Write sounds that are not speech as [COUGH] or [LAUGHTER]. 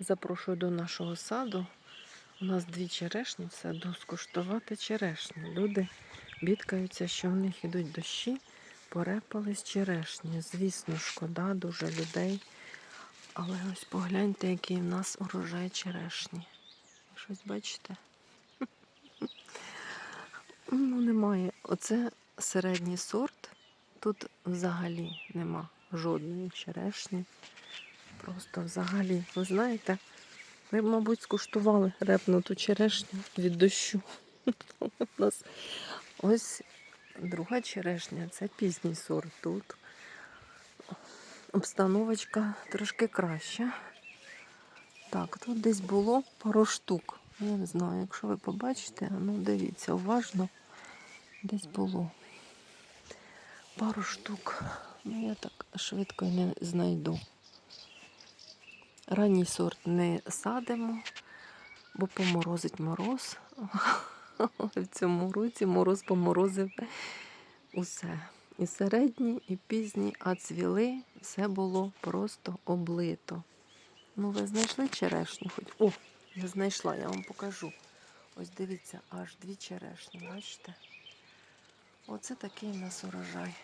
Запрошую до нашого саду. У нас дві черешні в саду скуштувати черешні. Люди бідкаються, що в них ідуть дощі, порепались черешні. Звісно, шкода дуже людей. Але ось погляньте, який в нас урожай черешні. Щось бачите? [LAUGHS] Ну, немає. Оце середній сорт. Тут взагалі нема жодної черешні. Просто взагалі, ви знаєте, ви, мабуть, скуштували репнуту черешню від дощу. [LAUGHS] Ось друга черешня, це пізній сорт тут. Обстановочка трошки краща. Так, тут десь було пару штук. Я не знаю, якщо ви побачите, ну дивіться, уважно, десь було пару штук. Ну, я так швидко не знайду. Ранній сорт не садимо, бо поморозить мороз. [LAUGHS] В цьому році мороз поморозив усе. І середні, і пізні, а цвіли все було просто облито. Ну, ви знайшли черешню хоч? О, я знайшла, я вам покажу. Ось дивіться, аж дві черешні, бачите? Оце такий в нас урожай.